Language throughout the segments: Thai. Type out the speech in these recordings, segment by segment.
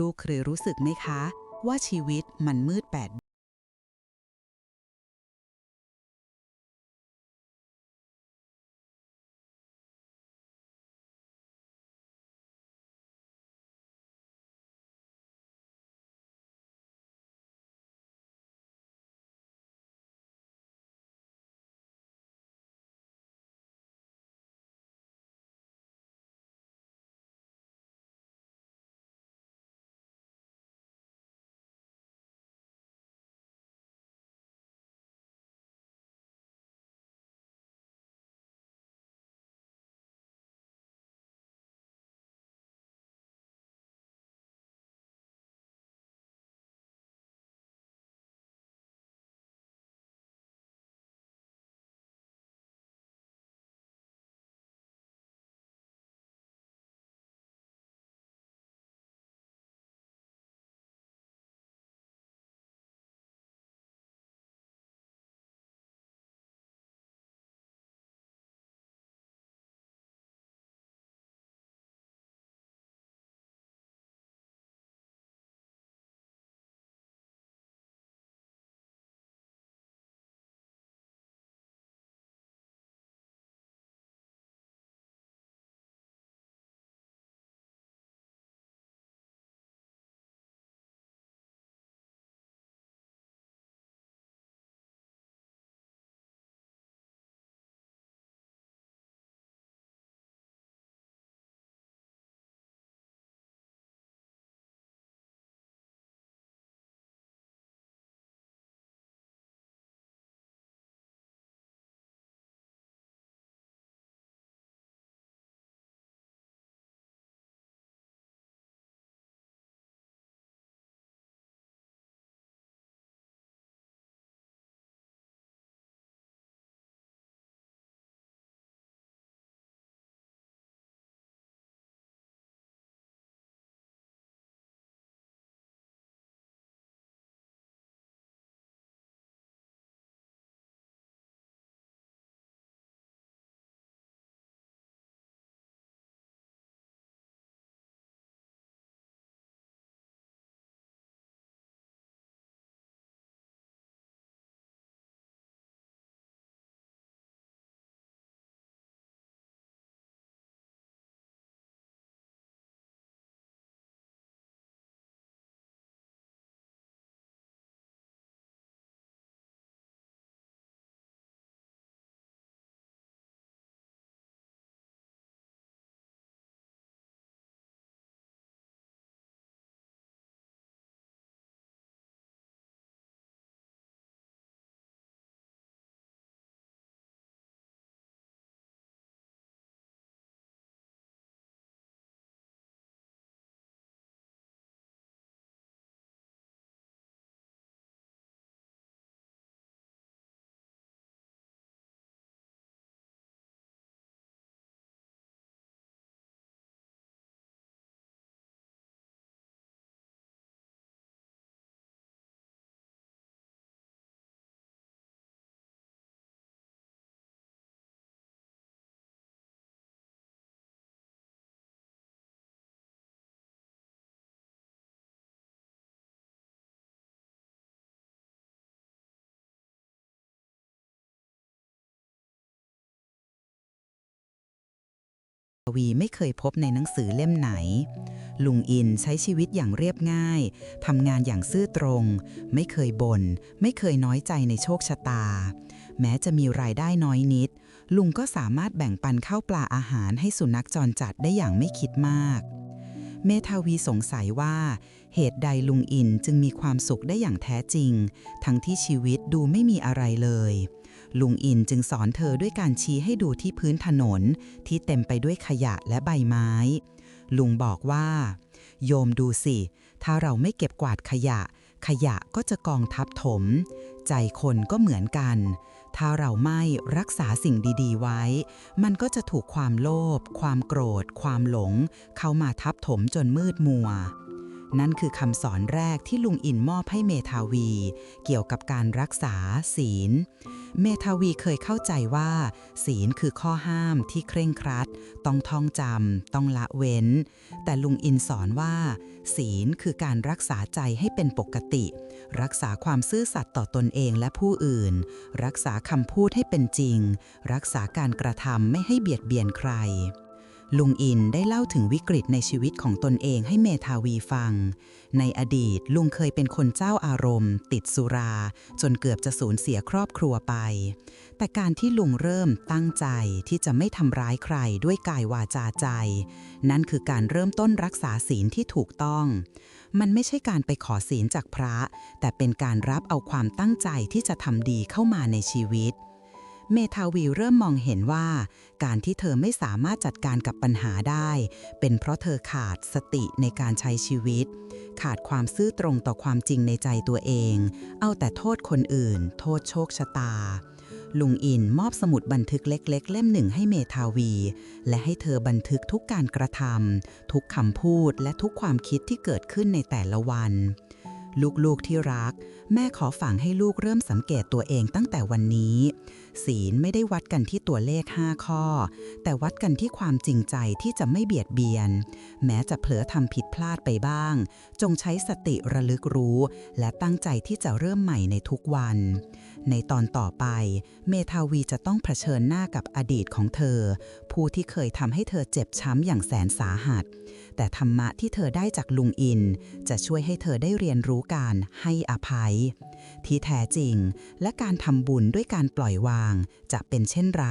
ลูกๆเคยรู้สึกไหมคะ ว่าชีวิตมันมืดแปด วีไม่เคยพบในหนังสือเล่มไหน ลุงอินใช้ชีวิตอย่างเรียบง่าย ทำงานอย่างซื่อตรง ไม่เคยบน่น ไม่เคยน้อยใจในโชคชะตา แม้จะมีรายได้น้อยนิด ลุงก็สามารถแบ่งปันข้าวปลาอาหารให้สุนัขจรจัดได้อย่างไม่คิดมาก เมทาวีสงสัยว่า เหตุใดลุงอินจึงมีความสุขได้อย่างแท้จริง ทั้งที่ชีวิตดูไม่มีอะไรเลย ลุงอินจึงสอนเธอด้วยการชี้ให้ดูที่พื้นถนน ที่เต็มไปด้วยขยะและใบไม้ ลุงบอกว่า โยมดูสิ ถ้าเราไม่เก็บกวาดขยะ ขยะก็จะกองทับถม ใจคนก็เหมือนกัน ถ้าเราไม่รักษาสิ่งดีๆ ไว้ มันก็จะถูกความโลภความโกรธ ความหลง เข้ามาทับถมจนมืดมัว นั่นคือคำสอนแรกที่ลุงอินมอบให้เมทาวี เกี่ยวกับการรักษาศีล เมทาวีเคยเข้าใจว่า ศีลคือข้อห้ามที่เคร่งครัด ต้องท่องจำต้องละเว้น แต่ลุงอินสอนว่า ศีลคือการรักษาใจให้เป็นปกติ รักษาความซื่อสัตย์ต่อตนเองและผู้อื่น รักษาคำพูดให้เป็นจริง รักษาการกระทำไม่ให้เบียดเบียนใคร ลุงอินได้เล่าถึงวิกฤตในชีวิตของตนเองให้เมทาวีฟัง ในอดีตลุงเคยเป็นคนเจ้าอารมณ์ ติดสุรา จนเกือบจะสูญเสียครอบครัวไป แต่การที่ลุงเริ่มตั้งใจที่จะไม่ทำร้ายใครด้วยกายวาจาใจ นั่นคือการเริ่มต้นรักษาศีลที่ถูกต้อง มันไม่ใช่การไปขอศีลจากพระ แต่เป็นการรับเอาความตั้งใจที่จะทำดีเข้ามาในชีวิตเมทาวีเริ่มมองเห็นว่า การที่เธอไม่สามารถจัดการกับปัญหาได้ เป็นเพราะเธอขาดสติในการใช้ชีวิต ขาดความซื่อตรงต่อความจริงในใจตัวเอง เอาแต่โทษคนอื่น โทษโชคชะตา ลุงอินมอบสมุดบันทึกเล็ก ๆ เล่มหนึ่งให้เมทาวี และให้เธอบันทึกทุกการกระทำทุกคำพูดและทุกความคิดที่เกิดขึ้นในแต่ละวันลูกๆที่รัก แม่ขอฝังให้ลูกเริ่มสังเกตตัวเองตั้งแต่วันนี้ ศีลไม่ได้วัดกันที่ตัวเลข 5 ข้อ แต่วัดกันที่ความจริงใจที่จะไม่เบียดเบียน แม้จะเผลอทำผิดพลาดไปบ้าง จงใช้สติระลึกรู้ และตั้งใจที่จะเริ่มใหม่ในทุกวัน ในตอนต่อไป เมทาวีจะต้องเผชิญหน้ากับอดีตของเธอ ผู้ที่เคยทำให้เธอเจ็บช้ำอย่างแสนสาหัส แต่ธรรมะที่เธอได้จากลุงอิน จะช่วยให้เธอได้เรียนรู้การให้อภัย ที่แท้จริงและการทำบุญด้วยการปล่อยวางจะเป็นเช่นไร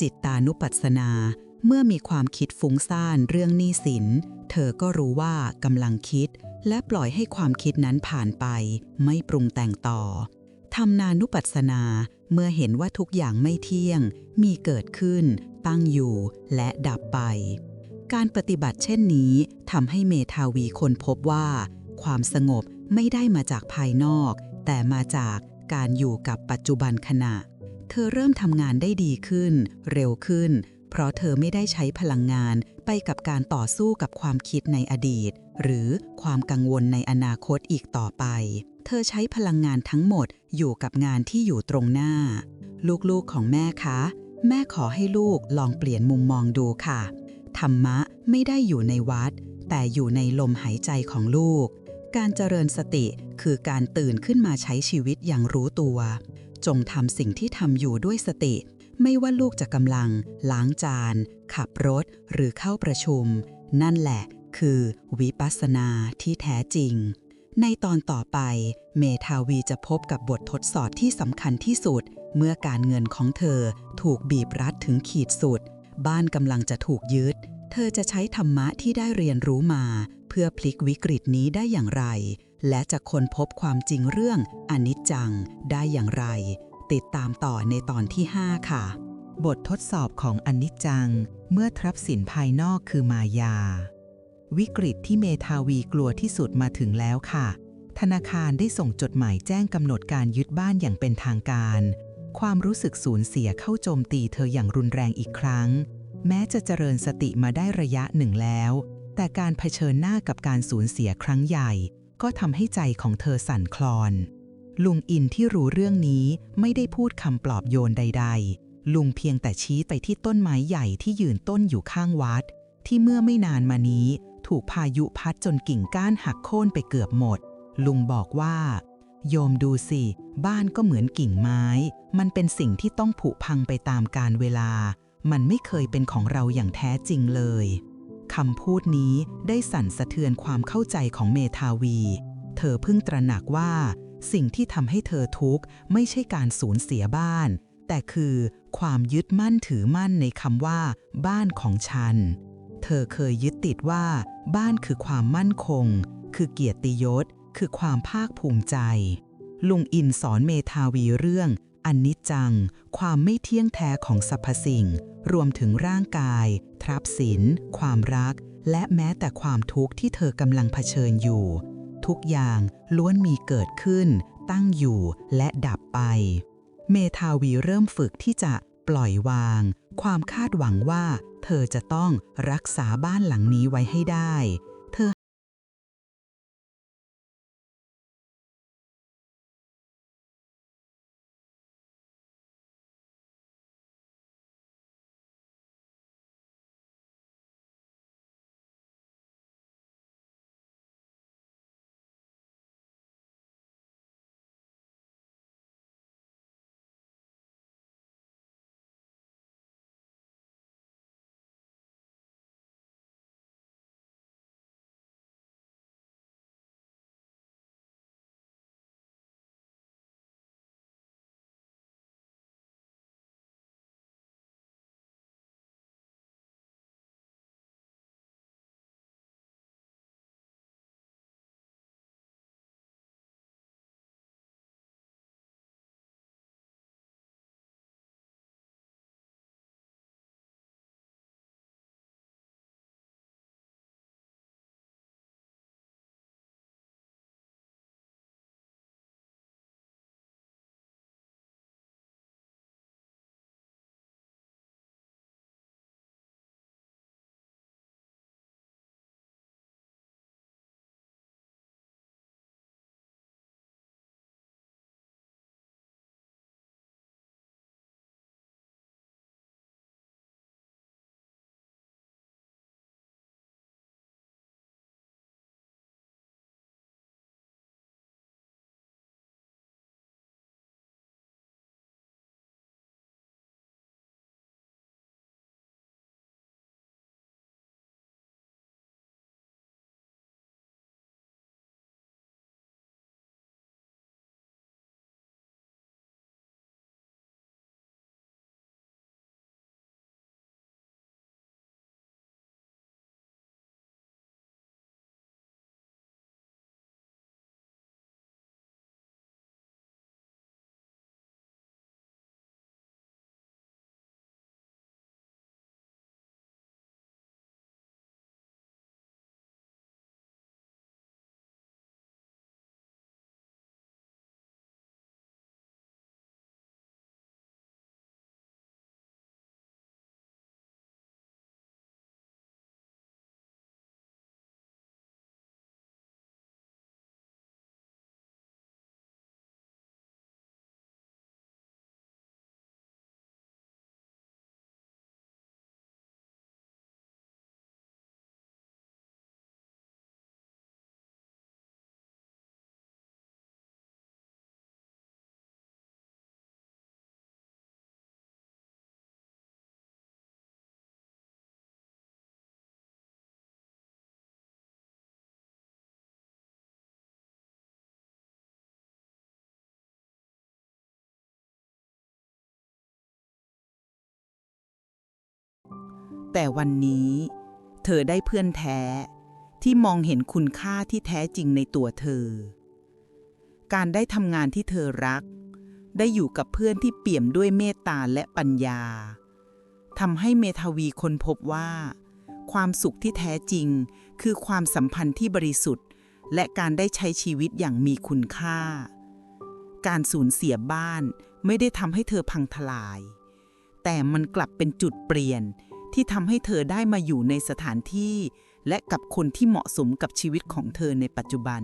จิตตานุปัสสนา เมื่อมีความคิดฟุ้งซ่านเรื่องหนี้สิน เธอก็รู้ว่ากำลังคิด และปล่อยให้ความคิดนั้นผ่านไป ไม่ปรุงแต่งต่อทำนานุปัสสนา เมื่อเห็นว่าทุกอย่างไม่เที่ยง มีเกิดขึ้น ตั้งอยู่ และดับไป การปฏิบัติเช่นนี้ทำให้เมทาวีคนพบว่า ความสงบไม่ได้มาจากภายนอก แต่มาจากการอยู่กับปัจจุบันขณะ เธอเริ่มทำงานได้ดีขึ้น เร็วขึ้น เพราะเธอไม่ได้ใช้พลังงานไปกับการต่อสู้กับความคิดในอดีต หรือความกังวลในอนาคตอีกต่อไป เธอใช้พลังงานทั้งหมดอยู่กับงานที่อยู่ตรงหน้า ลูกๆของแม่คะ แม่ขอให้ลูกลองเปลี่ยนมุมมองดูค่ะ ธรรมะไม่ได้อยู่ในวัด แต่อยู่ในลมหายใจของลูก การเจริญสติคือการตื่นขึ้นมาใช้ชีวิตอย่างรู้ตัว จงทำสิ่งที่ทำอยู่ด้วยสติ ไม่ว่าลูกจะกำลัง ล้างจาน ขับรถ หรือเข้าประชุม นั่นแหละคือวิปัสสนาที่แท้จริง ในตอนต่อไป เมทาวีจะพบกับบททดสอบที่สำคัญที่สุด เมื่อการเงินของเธอถูกบีบรัดถึงขีดสุด บ้านกำลังจะถูกยึด เธอจะใช้ธรรมะที่ได้เรียนรู้มา เพื่อพลิกวิกฤตนี้ได้อย่างไร และจะค้นพบความจริงเรื่องอนิจจังได้อย่างไร ติดตามต่อในตอนที่ 5 ค่ะ บททดสอบของอนิจจัง เมื่อทรัพย์สินภายนอกคือมายา วิกฤตที่เมทาวีกลัวที่สุดมาถึงแล้วค่ะ ธนาคารได้ส่งจดหมายแจ้งกำหนดการยึดบ้านอย่างเป็นทางการ ความรู้สึกสูญเสียเข้าโจมตีเธออย่างรุนแรงอีกครั้ง แม้จะเจริญสติมาได้ระยะหนึ่งแล้ว แต่การเผชิญหน้ากับการสูญเสียครั้งใหญ่ ก็ทำให้ใจของเธอสั่นคลอน ลุงอินที่รู้เรื่องนี้ไม่ได้พูดคำปลอบโยนใด ๆ ลุงเพียงแต่ชี้ไปที่ต้นไม้ใหญ่ที่ยืนต้นอยู่ข้างวัด ที่เมื่อไม่นานมานี้ ถูกพายุพัดจนกิ่งก้านหักโค่นไปเกือบหมด ลุงบอกว่า โยมดูสิ บ้านก็เหมือนกิ่งไม้ มันเป็นสิ่งที่ต้องผุพังไปตามกาลเวลา มันไม่เคยเป็นของเราอย่างแท้จริงเลย คำพูดนี้ได้สั่นสะเทือนความเข้าใจของเมทาวี เธอเพิ่งตระหนักว่า สิ่งที่ทำให้เธอทุกข์ไม่ใช่การสูญเสียบ้าน แต่คือความยึดมั่นถือมั่นในคำว่า บ้านของฉัน เธอเคยยึดติดว่า บ้านคือความมั่นคง คือเกียรติยศ คือความภาคภูมิใจ ลุงอินสอนเมทาวีเรื่อง อนิจจัง ความไม่เที่ยงแท้ของสรรพสิ่ง รวมถึงร่างกาย ทรัพย์สิน ความรัก และแม้แต่ความทุกข์ที่เธอกำลังเผชิญอยู่ ทุกอย่างล้วนมีเกิดขึ้น ตั้งอยู่และดับไป เมทาวีเริ่มฝึกที่จะปล่อยวาง ความคาดหวังว่า เธอจะต้องรักษาบ้านหลังนี้ไว้ให้ได้ แต่วันนี้ เธอได้เพื่อนแท้ ที่มองเห็นคุณค่าที่แท้จริงในตัวเธอ การได้ทำงานที่เธอรัก ได้อยู่กับเพื่อนที่เปี่ยมด้วยเมตตาและปัญญาทำให้เมทาวีค้นพบว่า ความสุขที่แท้จริง คือความสัมพันธ์ที่บริสุทธิ์ และการได้ใช้ชีวิตอย่างมีคุณค่า การสูญเสียบ้านไม่ได้ทำให้เธอพังทลาย แต่มันกลับเป็นจุดเปลี่ยน ที่ทำให้เธอได้มาอยู่ในสถานที่ และกับคนที่เหมาะสมกับชีวิตของเธอในปัจจุบัน